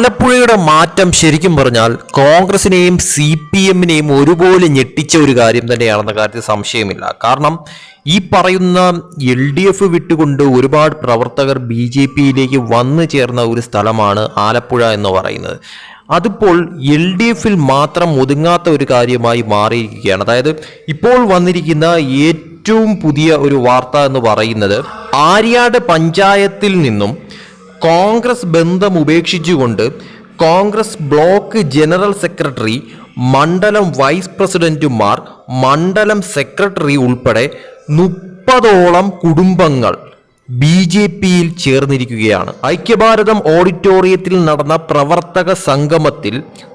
ആലപ്പുഴയുടെ മാറ്റം ശരിക്കും പറഞ്ഞാൽ കോൺഗ്രസിനെയും സി പി എമ്മിനെയും ഒരുപോലെ ഞെട്ടിച്ച ഒരു കാര്യം തന്നെയാണെന്ന കാര്യത്തിൽ സംശയമില്ല. കാരണം ഈ പറയുന്ന എൽ ഡി എഫ് വിട്ടുകൊണ്ട് ഒരുപാട് പ്രവർത്തകർ ബി ജെ പിയിലേക്ക് വന്നു ചേർന്ന ഒരു സ്ഥലമാണ് ആലപ്പുഴ എന്ന് പറയുന്നത്. അതിപ്പോൾ എൽ ഡി എഫിൽ മാത്രം ഒതുങ്ങാത്ത ഒരു കാര്യമായി മാറിയിരിക്കുകയാണ്. അതായത് ഇപ്പോൾ വന്നിരിക്കുന്ന ഏറ്റവും പുതിയ ഒരു വാർത്ത എന്ന് പറയുന്നത് ആര്യാട് പഞ്ചായത്തിൽ നിന്നും കോൺഗ്രസ് ബന്ധം ഉപേക്ഷിച്ചുകൊണ്ട് കോൺഗ്രസ് ബ്ലോക്ക് ജനറൽ സെക്രട്ടറി മണ്ഡലം വൈസ് പ്രസിഡന്റുമാർ മണ്ഡലം സെക്രട്ടറി ഉൾപ്പെടെ മുപ്പതോളം കുടുംബങ്ങൾ ബി ജെ പിയിൽ ചേർന്നിരിക്കുകയാണ്. ഐക്യഭാരതം ഓഡിറ്റോറിയത്തിൽ നടന്ന പ്രവർത്തക സംഗമത്തിൽ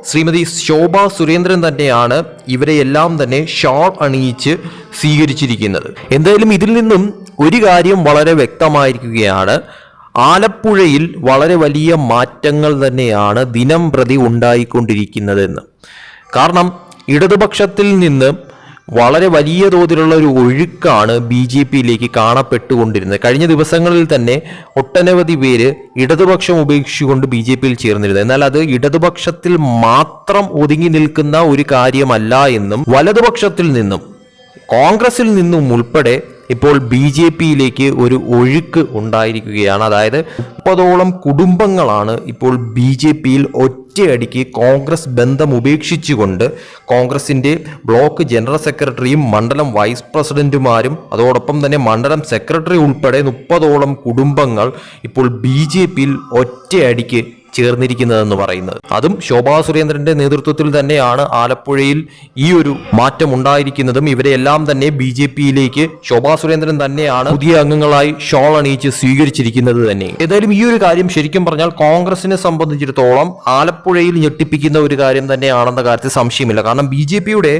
ശ്രീമതി ശോഭ സുരേന്ദ്രൻ തന്നെയാണ് ഇവരെയെല്ലാം തന്നെ ഷാൾ അണിയിച്ച് സ്വീകരിച്ചിരിക്കുന്നത്. എന്തായാലും ഇതിൽ നിന്നും ഒരു കാര്യം വളരെ വ്യക്തമായിരിക്കുകയാണ്. ആലപ്പുഴയിൽ വളരെ വലിയ മാറ്റങ്ങൾ തന്നെയാണ് ദിനം പ്രതി ഉണ്ടായിക്കൊണ്ടിരിക്കുന്നതെന്ന്. കാരണം ഇടതുപക്ഷത്തിൽ നിന്ന് വളരെ വലിയ തോതിലുള്ള ഒരു ഒഴുക്കാണ് ബി ജെ പിയിലേക്ക് കാണപ്പെട്ടുകൊണ്ടിരുന്നത്. കഴിഞ്ഞ ദിവസങ്ങളിൽ തന്നെ ഒട്ടനവധി പേര് ഇടതുപക്ഷം ഉപേക്ഷിച്ചുകൊണ്ട് ബി ജെ പിയിൽ എന്നാൽ അത് ഇടതുപക്ഷത്തിൽ മാത്രം ഒതുങ്ങി നിൽക്കുന്ന ഒരു കാര്യമല്ല എന്നും വലതുപക്ഷത്തിൽ നിന്നും കോൺഗ്രസിൽ നിന്നും ഉൾപ്പെടെ ഇപ്പോൾ ബി ജെ പിയിലേക്ക് ഒരു ഒഴുക്ക് ഉണ്ടായിരിക്കുകയാണ്. അതായത് മുപ്പതോളം കുടുംബങ്ങളാണ് ഇപ്പോൾ ബി ജെ പിയിൽ ഒറ്റയടിക്ക് കോൺഗ്രസ് ബന്ധം ഉപേക്ഷിച്ചുകൊണ്ട് കോൺഗ്രസിന്റെ ബ്ലോക്ക് ജനറൽ സെക്രട്ടറിയും മണ്ഡലം വൈസ് പ്രസിഡന്റുമാരും അതോടൊപ്പം തന്നെ മണ്ഡലം സെക്രട്ടറി ഉൾപ്പെടെ മുപ്പതോളം കുടുംബങ്ങൾ ഇപ്പോൾ ബി ജെ പിയിൽ ഒറ്റയടിക്ക് ചേർന്നിരിക്കുന്നതെന്ന് പറയുന്നത്. അതും ശോഭാ സുരേന്ദ്രന്റെ നേതൃത്വത്തിൽ തന്നെയാണ് ആലപ്പുഴയിൽ ഈ ഒരു മാറ്റം ഉണ്ടായിരിക്കുന്നതും. ഇവരെല്ലാം തന്നെ ബി ജെ പിയിലേക്ക് ശോഭാ സുരേന്ദ്രൻ തന്നെയാണ് പുതിയ അംഗങ്ങളായി ഷോൾ അണിയിച്ച് സ്വീകരിച്ചിരിക്കുന്നത് തന്നെ. ഏതായാലും ഈ ഒരു കാര്യം ശരിക്കും പറഞ്ഞാൽ കോൺഗ്രസിനെ സംബന്ധിച്ചിടത്തോളം ആലപ്പുഴയിൽ ഞെട്ടിപ്പിക്കുന്ന ഒരു കാര്യം തന്നെയാണെന്ന കാര്യത്തിൽ സംശയമില്ല. കാരണം ബി ജെ പിയുടെ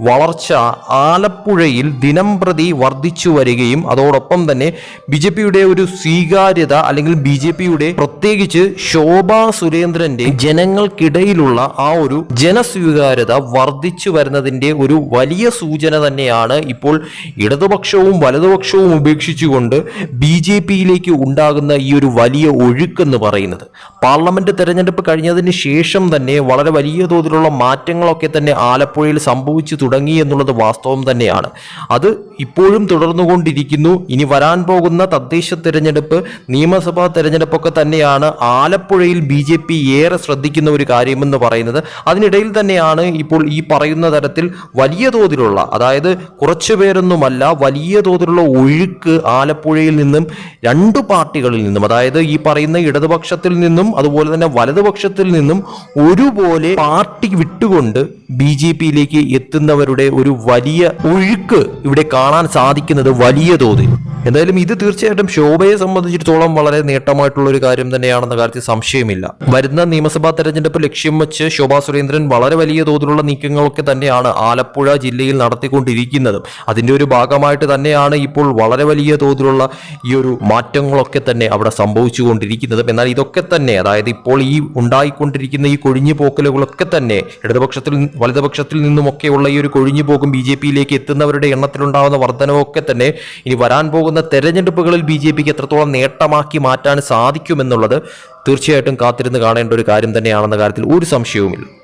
വളർച്ച ആലപ്പുഴയിൽ ദിനം പ്രതി വർദ്ധിച്ചു വരികയും അതോടൊപ്പം തന്നെ ബി ജെ പിയുടെ ഒരു സ്വീകാര്യത അല്ലെങ്കിൽ ബി ജെ പിയുടെ പ്രത്യേകിച്ച് ശോഭാ സുരേന്ദ്രന്റെ ജനങ്ങൾക്കിടയിലുള്ള ആ ഒരു ജനസ്വീകാര്യത വർദ്ധിച്ചു വരുന്നതിന്റെ ഒരു വലിയ സൂചന തന്നെയാണ് ഇപ്പോൾ ഇടതുപക്ഷവും വലതുപക്ഷവും ഉപേക്ഷിച്ചുകൊണ്ട് ബി ജെ പിയിലേക്ക് ഉണ്ടാകുന്ന ഈ ഒരു വലിയ ഒഴുക്കെന്ന് പറയുന്നത്. പാർലമെന്റ് തെരഞ്ഞെടുപ്പ് കഴിഞ്ഞതിന് ശേഷം തന്നെ വളരെ വലിയ തോതിലുള്ള മാറ്റങ്ങളൊക്കെ തന്നെ ആലപ്പുഴയിൽ സംഭവിച്ചു തുടങ്ങി എന്നുള്ളത് വാസ്തവം തന്നെയാണ്. അത് ഇപ്പോഴും തുടർന്നുകൊണ്ടിരിക്കുന്നു. ഇനി വരാൻ പോകുന്ന തദ്ദേശ തിരഞ്ഞെടുപ്പ് നിയമസഭാ തിരഞ്ഞെടുപ്പൊക്കെ തന്നെയാണ് ആലപ്പുഴയിൽ ബി ജെ പി ഏറെ ശ്രദ്ധിക്കുന്ന ഒരു കാര്യമെന്ന് പറയുന്നത്. അതിനിടയിൽ തന്നെയാണ് ഇപ്പോൾ ഈ പറയുന്ന തരത്തിൽ വലിയ തോതിലുള്ള അതായത് കുറച്ചു പേരൊന്നുമല്ല വലിയ തോതിലുള്ള ഒഴുക്ക് ആലപ്പുഴയിൽ നിന്നും രണ്ടു പാർട്ടികളിൽ നിന്നും അതായത് ഈ പറയുന്ന ഇടതുപക്ഷത്തിൽ നിന്നും അതുപോലെ തന്നെ വലതുപക്ഷത്തിൽ നിന്നും ഒരുപോലെ പാർട്ടി വിട്ടുകൊണ്ട് ബി ജെ പിയിലേക്ക് എത്തുന്നവരുടെ ഒരു വലിയ ഒഴുക്ക് ഇവിടെ കാണാൻ സാധിക്കുന്നത് വലിയ തോതിൽ. എന്തായാലും ഇത് തീർച്ചയായിട്ടും ശോഭയെ സംബന്ധിച്ചിടത്തോളം വളരെ നേട്ടമായിട്ടുള്ള ഒരു കാര്യം തന്നെയാണെന്ന കാര്യത്തിൽ സംശയമില്ല. വരുന്ന നിയമസഭാ തെരഞ്ഞെടുപ്പ് ലക്ഷ്യം വെച്ച് ശോഭാ സുരേന്ദ്രൻ വളരെ വലിയ തോതിലുള്ള നീക്കങ്ങളൊക്കെ തന്നെയാണ് ആലപ്പുഴ ജില്ലയിൽ നടത്തിക്കൊണ്ടിരിക്കുന്നതും. അതിന്റെ ഒരു ഭാഗമായിട്ട് തന്നെയാണ് ഇപ്പോൾ വളരെ വലിയ തോതിലുള്ള ഈ ഒരു മാറ്റങ്ങളൊക്കെ തന്നെ അവിടെ സംഭവിച്ചുകൊണ്ടിരിക്കുന്നതും. എന്നാൽ ഇതൊക്കെ തന്നെ അതായത് ഇപ്പോൾ ഈ ഉണ്ടായിക്കൊണ്ടിരിക്കുന്ന ഈ കൊഴിഞ്ഞു പോക്കലുകളൊക്കെ തന്നെ ഇടതുപക്ഷത്തിൽ വലതുപക്ഷത്തിൽ നിന്നുമൊക്കെയുള്ള ഈ ഒരു കൊഴിഞ്ഞു പോകും ബി ജെ പിയിലേക്ക് എത്തുന്നവരുടെ എണ്ണത്തിലുണ്ടാകുന്ന വർധനവൊക്കെ തന്നെ ഇനി വരാൻ പോകുന്ന തെരഞ്ഞെടുപ്പുകളിൽ ബി ജെ പിക്ക് എത്രത്തോളം നേട്ടമാക്കി മാറ്റാൻ സാധിക്കുമെന്നുള്ളത് തീർച്ചയായിട്ടും കാത്തിരുന്ന് കാണേണ്ട ഒരു കാര്യം തന്നെയാണെന്ന കാര്യത്തിൽ ഒരു സംശയവുമില്ല.